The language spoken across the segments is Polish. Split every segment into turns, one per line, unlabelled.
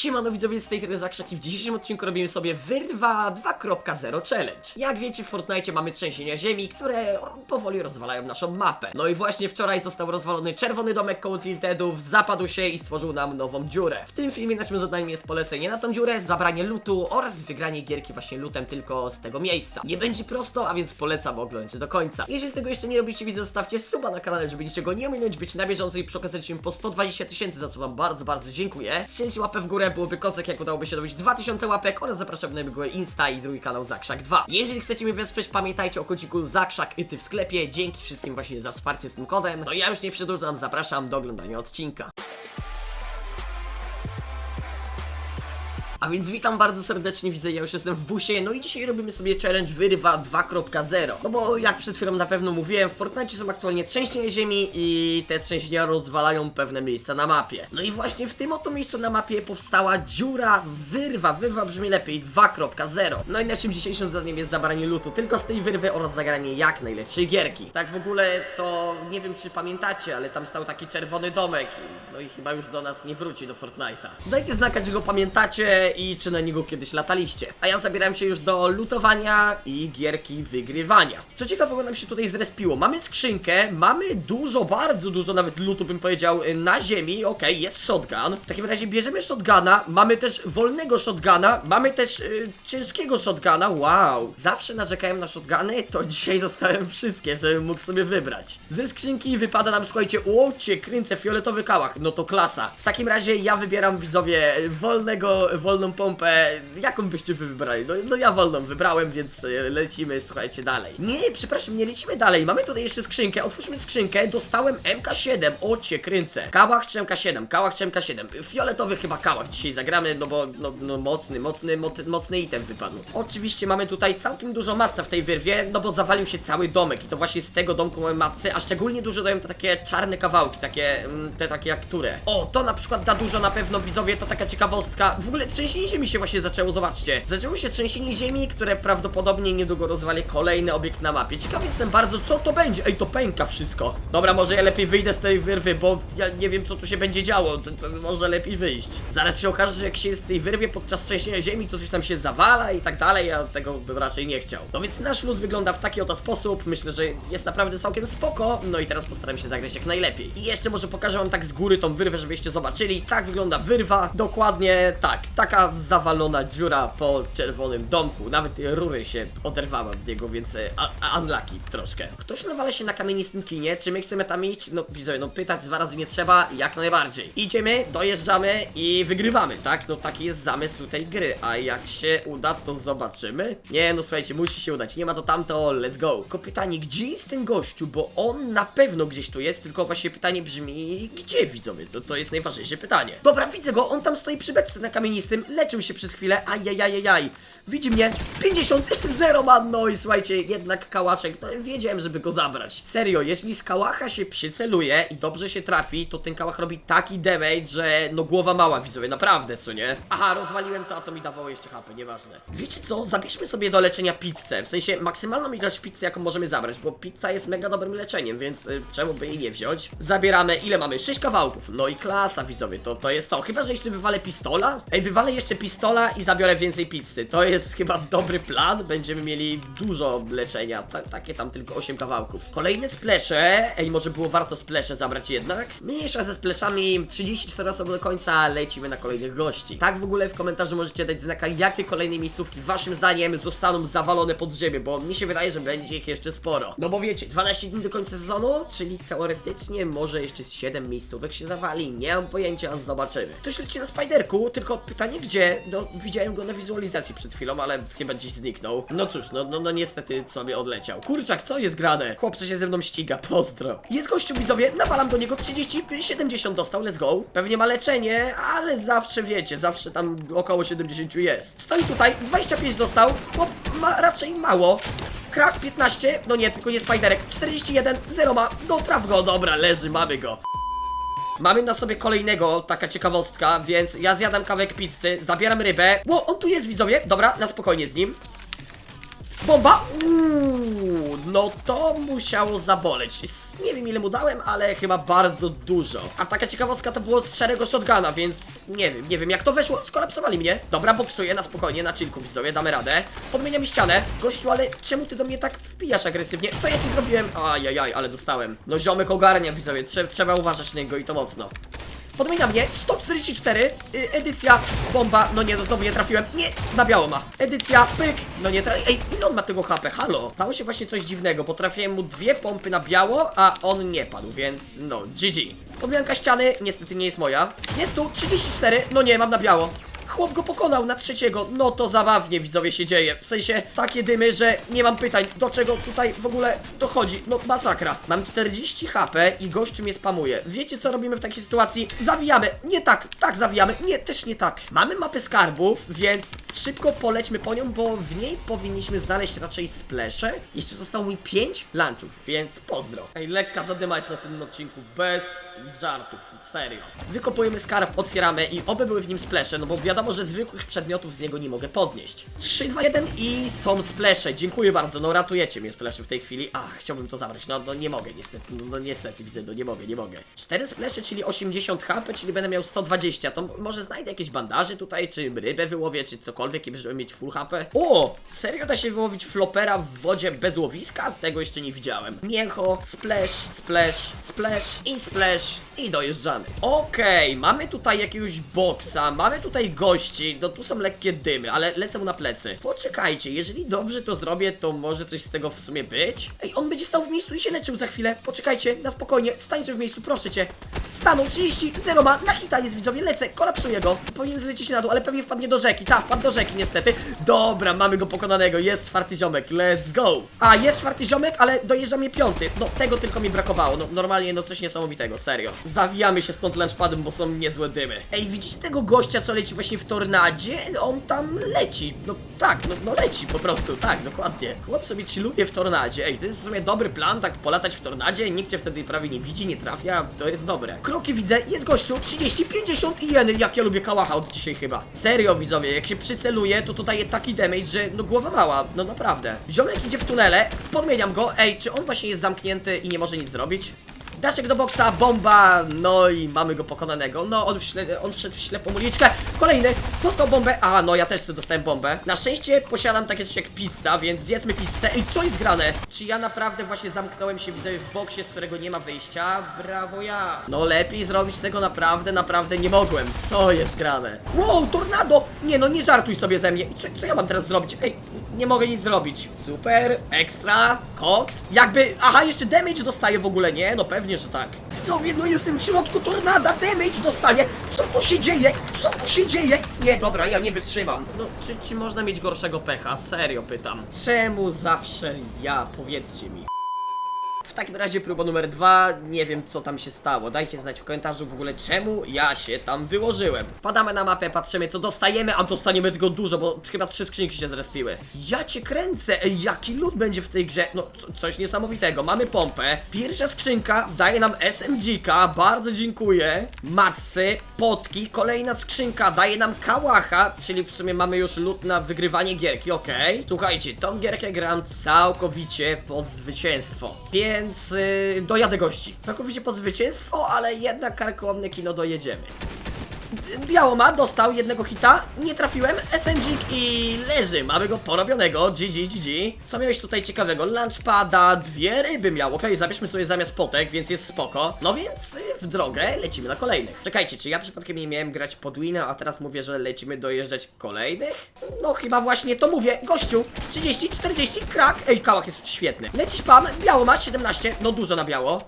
Siemano widzowie z tej serii Zakrzaki. W dzisiejszym odcinku robimy sobie Wyrwa 2.0 Challenge. Jak wiecie w Fortnite mamy trzęsienia ziemi, które powoli rozwalają naszą mapę. No i właśnie wczoraj został rozwalony czerwony domek koło Tiltedów, zapadł się i stworzył nam nową dziurę. W tym filmie naszym zadaniem jest polecenie na tą dziurę, zabranie lutu oraz wygranie gierki właśnie lutem tylko z tego miejsca. Nie będzie prosto, a więc polecam oglądać do końca. Jeżeli tego jeszcze nie robicie, widzę, zostawcie suba na kanale, żeby niczego nie ominąć, być na bieżąco i przy okazji po 120 tysięcy, za co wam bardzo, bardzo dziękuję. Strzelcie łapę w górę, byłoby kocek, jak udałoby się dobić 2000 łapek oraz zapraszam na mojego Insta i drugi kanał Zakrzak 2. Jeżeli chcecie mnie wesprzeć, pamiętajcie o kociku Zakrzak i ty w sklepie. Dzięki wszystkim właśnie za wsparcie z tym kodem. No ja już nie przedłużam, zapraszam do oglądania odcinka. A więc witam bardzo serdecznie, widzę, ja już jestem w busie, no i dzisiaj robimy sobie challenge Wyrywa 2.0. No bo jak przed chwilą na pewno mówiłem, w Fortnite są aktualnie trzęsienia ziemi i te trzęsienia rozwalają pewne miejsca na mapie. No i właśnie w tym oto miejscu na mapie powstała dziura Wyrwa, Wyrwa brzmi lepiej 2.0. No i naszym dzisiejszym zadaniem jest zabranie lutu tylko z tej wyrwy oraz zagranie jak najlepszej gierki. Tak w ogóle to nie wiem czy pamiętacie, ale tam stał taki czerwony domek no i chyba już do nas nie wróci do Fortnite'a. Dajcie znaka, czy go pamiętacie i czy na niego kiedyś lataliście. A ja zabieram się już do lutowania i gierki wygrywania. Co ciekawego nam się tutaj zrespiło. Mamy skrzynkę, mamy dużo, bardzo dużo nawet lutu bym powiedział y, na ziemi. Okej, jest shotgun. W takim razie bierzemy shotguna, mamy też wolnego shotguna, mamy też y, ciężkiego shotguna. Wow. Zawsze narzekałem na shotguny, to dzisiaj dostałem wszystkie, żebym mógł sobie wybrać. Ze skrzynki wypada nam, słuchajcie, o cię kręcę, fioletowy kałach. No to klasa. W takim razie ja wybieram widzowie wolnego, wolną pompę. Jaką byście wy wybrali? No, no ja wolną wybrałem, więc y, lecimy, słuchajcie, dalej. Nie, przepraszam, nie lecimy dalej. Mamy tutaj jeszcze skrzynkę. Otwórzmy skrzynkę. Dostałem MK7. O cię kręcę. Kałach czy MK7? Kałach czy MK7? Fioletowy chyba kałach dzisiaj zagramy, no bo no, no mocny, mocny, moc- mocny item wypadł. Oczywiście mamy tutaj całkiem dużo matca w tej wyrwie, no bo zawalił się cały domek i to właśnie z tego domku mamy matce, a szczególnie dużo dają to takie czarne kawałki, takie, mm, te takie jak które. O, to na przykład da dużo na pewno widzowie, to taka ciekawostka. W ogóle trzęsienie ziemi się właśnie zaczęło, zobaczcie. Zaczęło się trzęsienie ziemi, które prawdopodobnie niedługo rozwali kolejny obiekt na mapie. Ciekaw jestem bardzo, co to będzie. Ej, to pęka wszystko. Dobra, może ja lepiej wyjdę z tej wyrwy, bo ja nie wiem, co tu się będzie działo. To, to może lepiej wyjść. Zaraz się okaże, że jak się jest w tej wyrwie podczas trzęsienia ziemi, to coś tam się zawala i tak dalej, ja tego bym raczej nie chciał. No więc nasz lód wygląda w taki oto sposób. Myślę, że jest naprawdę całkiem spoko. No i teraz postaram się zagrać jak najlepiej. I jeszcze może pokażę wam tak z góry tą wyrwę, żebyście zobaczyli. Tak wygląda wyrwa. Dokładnie tak. Taka zawalona dziura po czerwonym domku. Nawet rury się oderwały od niego, więc e, unlucky troszkę. Ktoś nawala się na kamienistym kinie. Czy my chcemy tam iść? No widzowie, no pytać dwa razy nie trzeba, jak najbardziej. Idziemy, dojeżdżamy i wygrywamy, tak? No taki jest zamysł tej gry. A jak się uda, to zobaczymy. Nie, no słuchajcie, musi się udać. Nie ma to tamto, let's go. Tylko pytanie, gdzie jest ten gościu? Bo on na pewno gdzieś tu jest, tylko właśnie pytanie brzmi, gdzie widzowie? To, to jest najważniejsze pytanie. Dobra, widzę go, on tam stoi przy beczce na kamienistym, leczył się przez chwilę, ajajajajaj. Widzi mnie, 50, 0 man, no i słuchajcie, jednak kałaszek, no wiedziałem, żeby go zabrać. Serio, jeśli z kałacha się przyceluje i dobrze się trafi, to ten kałach robi taki damage, że no głowa mała widzowie, naprawdę, co nie? Aha, rozwaliłem to, a to mi dawało jeszcze HP, nieważne. Wiecie co, zabierzmy sobie do leczenia pizzę, w sensie maksymalną ilość pizzy, jaką możemy zabrać, bo pizza jest mega dobrym leczeniem, więc y, czemu by jej nie wziąć? Zabieramy, ile mamy? 6 kawałków, no i klasa widzowie, to, to jest to. Chyba, że jeszcze wywalę pistola? Ej, wywalę jeszcze pistola i zabiorę więcej pizzy, to jest chyba dobry plan, będziemy mieli dużo leczenia, Ta, takie tam tylko 8 kawałków. Kolejne splesze, ej, może było warto splesze zabrać jednak? Mniejsza ze spleszami, 34 osoby do końca, lecimy na kolejnych gości. Tak w ogóle w komentarzu możecie dać znaka, jakie kolejne miejscówki waszym zdaniem zostaną zawalone pod ziemię, bo mi się wydaje, że będzie ich jeszcze sporo. No bo wiecie, 12 dni do końca sezonu, czyli teoretycznie może jeszcze z 7 miejscówek się zawali, nie mam pojęcia, zobaczymy. Ktoś leci na Spiderku, tylko pytanie gdzie? No, widziałem go na wizualizacji przed chwilą, ale chyba gdzieś zniknął. No cóż, no, no, no niestety sobie odleciał. Kurczak, co jest grane? Chłopcze się ze mną ściga, pozdro. Jest gościu, widzowie, nawalam do niego 30, 70 dostał, let's go. Pewnie ma leczenie, ale zawsze wiecie, zawsze tam około 70 jest. Stoi tutaj, 25 dostał, chłop ma raczej mało. Krak 15, no nie, tylko nie Spiderek. 41, 0 ma, no traf go, dobra, leży, mamy go. Mamy na sobie kolejnego, taka ciekawostka, więc ja zjadam kawałek pizzy, zabieram rybę. Ło, on tu jest, widzowie. Dobra, na spokojnie z nim. Bomba! Uuu, no to musiało zaboleć. Nie wiem ile mu dałem, ale chyba bardzo dużo. A taka ciekawostka to było z szarego shotguna, więc nie wiem, nie wiem jak to weszło. Skolapsowali mnie. Dobra, boksuję na spokojnie, na chillku widzowie, damy radę. Podmienia mi ścianę. Gościu, ale czemu ty do mnie tak wpijasz agresywnie? Co ja ci zrobiłem? Ajajaj, ale dostałem. No ziomek ogarnia widzowie, Trze trzeba uważać na niego i to mocno. Podmienia mnie, 144, y, edycja, bomba, no nie, no znowu nie trafiłem, nie, na biało ma, edycja, pyk, no nie trafiłem, ej, ile on ma tego HP, halo? Stało się właśnie coś dziwnego, potrafiłem mu dwie pompy na biało, a on nie padł, więc no, GG. Podmianka ściany, niestety nie jest moja, jest tu 34, no nie, mam na biało. Chłop go pokonał na trzeciego, no to zabawnie widzowie się dzieje, w sensie takie dymy, że nie mam pytań, do czego tutaj w ogóle dochodzi, no masakra. Mam 40 HP i gościu mnie spamuje. Wiecie co robimy w takiej sytuacji? Zawijamy, nie tak, tak zawijamy, nie, też nie tak. Mamy mapę skarbów, więc szybko polećmy po nią, bo w niej powinniśmy znaleźć raczej splesze. Jeszcze zostało mi 5 lunchów, więc pozdro. Ej, lekka zadyma jest na tym odcinku, bez żartów, serio. Wykopujemy skarb, otwieramy i oby były w nim splesze, no bo wiadomo, że zwykłych przedmiotów z niego nie mogę podnieść. 3, 2, 1 i są splesze, dziękuję bardzo, no ratujecie mnie splesze w tej chwili. Ach, chciałbym to zabrać, no, no nie mogę niestety, no, no niestety widzę, no nie mogę, nie mogę. 4 splesze, czyli 80 HP, czyli będę miał 120, to może znajdę jakieś bandaże tutaj, czy rybę wyłowię, czy cokolwiek, żeby mieć full HP. O, serio da się wyłowić flopera w wodzie bez łowiska? Tego jeszcze nie widziałem. Mięcho, splash, splash, splash i splash i dojeżdżamy. Okej, mamy tutaj jakiegoś boksa, mamy tutaj no tu są lekkie dymy, ale lecę mu na plecy. Poczekajcie, jeżeli dobrze to zrobię, to może coś z tego w sumie być? Ej, on będzie stał w miejscu i się leczył za chwilę. Poczekajcie, na spokojnie, stań sobie w miejscu, proszę cię. Stanął 30, 0 ma, na hita jest widzowie, lecę, kolapsuję go. Powinien zlecieć na dół, ale pewnie wpadnie do rzeki. Tak, wpadł do rzeki niestety. Dobra, mamy go pokonanego, jest czwarty ziomek, let's go. A, jest czwarty ziomek, ale dojeżdża mnie piąty. No, tego tylko mi brakowało, no normalnie no coś niesamowitego, serio. Zawijamy się stąd lunchpadem, bo są niezłe dymy. Ej, widzicie tego gościa, co leci właśnie w tornadzie? On tam leci, no tak, no, no leci po prostu, tak, dokładnie. Chłop sobie chilluje w tornadzie, ej, to jest w sumie dobry plan, tak polatać w tornadzie, nikt cię wtedy prawie nie widzi, nie trafia, to jest dobre. Kroki widzę, jest gościu, 30, 50 i jeny, jak ja lubię kałacha od dzisiaj chyba. Serio widzowie, jak się przyceluje, to tutaj jest taki damage, że no głowa mała, no naprawdę. Ziomek idzie w tunele, podmieniam go, ej, czy on właśnie jest zamknięty i nie może nic zrobić? Daszek do boksa, bomba, no i mamy go pokonanego. No, on, wśle, on wszedł w ślepą uliczkę. Kolejny, dostał bombę. A, no ja też sobie dostałem bombę. Na szczęście posiadam takie coś jak pizza, więc zjedzmy pizzę. Ej, co jest grane? Czy ja naprawdę właśnie zamknąłem się, widzę, w boksie, z którego nie ma wyjścia? Brawo ja. No lepiej zrobić tego naprawdę, naprawdę nie mogłem. Co jest grane? Wow, tornado! Nie no, nie żartuj sobie ze mnie. Co, co ja mam teraz zrobić? Ej, nie mogę nic zrobić. Super, ekstra, koks. Jakby, aha, jeszcze damage dostaję w ogóle, nie? No pewnie, że tak. Widzowie, no jestem w środku tornada, damage dostaję. Co tu się dzieje? Co tu się dzieje? Nie, dobra, ja nie wytrzymam. No, czy, czy można mieć gorszego pecha? Serio pytam. Czemu zawsze ja? Powiedzcie mi. W takim razie próba numer dwa, nie wiem co tam się stało. Dajcie znać w komentarzu w ogóle czemu ja się tam wyłożyłem. Wpadamy na mapę, patrzymy co dostajemy, a dostaniemy tego dużo, bo chyba trzy skrzynki się zrespiły. Ja cię kręcę, ej, jaki lód będzie w tej grze? No, co- coś niesamowitego. Mamy pompę, pierwsza skrzynka daje nam SMG-ka, bardzo dziękuję. Matsy, potki, kolejna skrzynka daje nam kałacha, czyli w sumie mamy już lód na wygrywanie gierki, okej. Słuchajcie, tą gierkę gram całkowicie pod zwycięstwo, więc yy, dojadę gości. Całkowicie pod zwycięstwo, ale jednak karkołomne kino dojedziemy. Białoma dostał jednego hita, nie trafiłem, SMG i leży, mamy go porobionego, GG, GG. Co miałeś tutaj ciekawego? Lunchpada, dwie ryby miał, okej, zabierzmy sobie zamiast potek, więc jest spoko. No więc y, w drogę lecimy na kolejnych. Czekajcie, czy ja przypadkiem nie miałem grać Podwina, a teraz mówię, że lecimy dojeżdżać kolejnych? No chyba właśnie to mówię, gościu, 30, 40, krak, ej, kałach jest świetny. Lecisz pan, biało ma 17, no dużo na biało.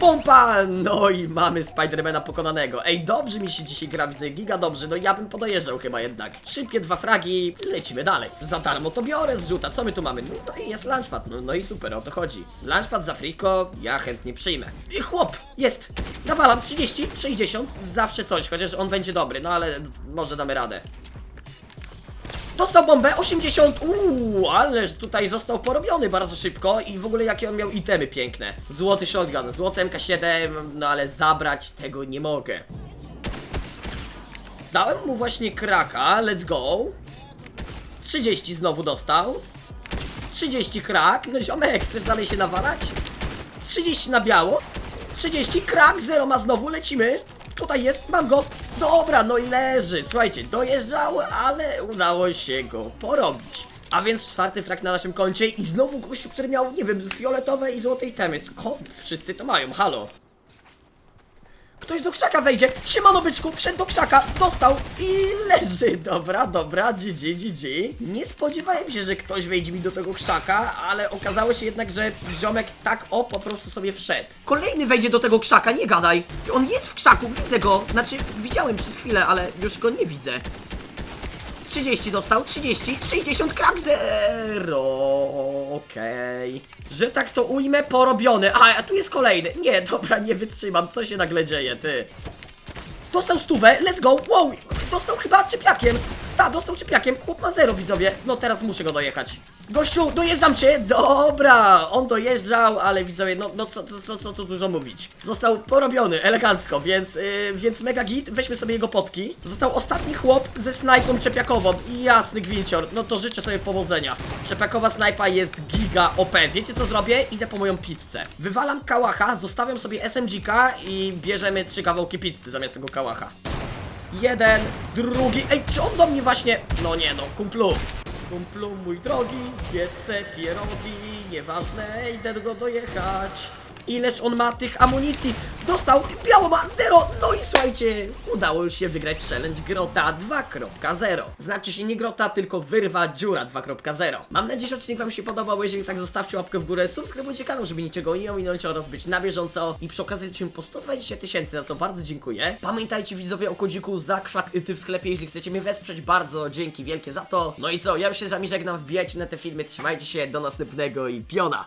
Pompa! No i mamy Spidermana pokonanego. Ej, dobrze mi się dzisiaj gra, widzę, giga dobrze, no ja bym podojeżdżał chyba jednak. Szybkie dwa fragi, lecimy dalej. Za darmo to biorę zrzuta, co my tu mamy? No, no i jest lunchpad, no, no i super, o to chodzi. Lunchpad za friko, ja chętnie przyjmę. I chłop, jest! Nawalam 30, 60, zawsze coś, chociaż on będzie dobry, no ale może damy radę. Dostał bombę, 80, uuu, ależ tutaj został porobiony bardzo szybko i w ogóle jakie on miał itemy piękne. Złoty shotgun, złoty MK7, no ale zabrać tego nie mogę. Dałem mu właśnie kraka, let's go. 30 znowu dostał. 30 krak, no ziomek, chcesz dalej się nawalać? 30 na biało. 30, krak, 0 ma znowu, lecimy. Tutaj jest, mam go. Dobra, no i leży. Słuchajcie, dojeżdżał, ale udało się go porobić. A więc czwarty frak na naszym koncie i znowu gościu, który miał, nie wiem, fioletowe i złote temy. Skąd wszyscy to mają? Halo? Ktoś do krzaka wejdzie. Siemano byczku, wszedł do krzaka, dostał i leży. Dobra, dobra, GG, GG. Nie spodziewałem się, że ktoś wejdzie mi do tego krzaka, ale okazało się jednak, że ziomek tak o po prostu sobie wszedł. Kolejny wejdzie do tego krzaka, nie gadaj. On jest w krzaku, widzę go. Znaczy, widziałem przez chwilę, ale już go nie widzę. 30 dostał, 30, 60, krak 0. Okej. Że tak to ujmę, porobione. A, a tu jest kolejny. Nie, dobra, nie wytrzymam. Co się nagle dzieje, ty? Dostał stówę, let's go, wow, dostał chyba czypiakiem. Ta, dostał czypiakiem, chłop ma zero, widzowie. No teraz muszę go dojechać. Gościu, dojeżdżam cię, dobra, on dojeżdżał, ale widzowie, no, no co, co, co, co tu dużo mówić. Został porobiony, elegancko, więc, yy, więc mega git, weźmy sobie jego potki. Został ostatni chłop ze snajpą czepiakową i jasny gwincior, no to życzę sobie powodzenia. Czepiakowa snajpa jest giga OP, wiecie co zrobię? Idę po moją pizzę. Wywalam kałacha, zostawiam sobie SMG-ka i bierzemy trzy kawałki pizzy zamiast tego kałacha. Jeden, drugi. Ej, czy on do mnie właśnie. No nie no, kumplu. Kumplu, mój drogi, zjedz pierogi. Nieważne, idę go dojechać. Ileż on ma tych amunicji? Dostał, biało ma zero. No i słuchajcie, udało już się wygrać challenge Grota 2.0. Znaczy się nie Grota, tylko Wyrwa Dziura 2.0. Mam nadzieję, że odcinek Wam się podobał. Jeżeli tak, zostawcie łapkę w górę, subskrybujcie kanał, żeby niczego nie ominąć oraz być na bieżąco. I przy okazji lecimy po 120 tysięcy, za co bardzo dziękuję. Pamiętajcie widzowie o kodziku Zakrzak ty w sklepie, jeśli chcecie mnie wesprzeć. Bardzo dzięki wielkie za to. No i co, ja już się z Wami żegnam, wbijajcie na te filmy, trzymajcie się, do następnego i piona.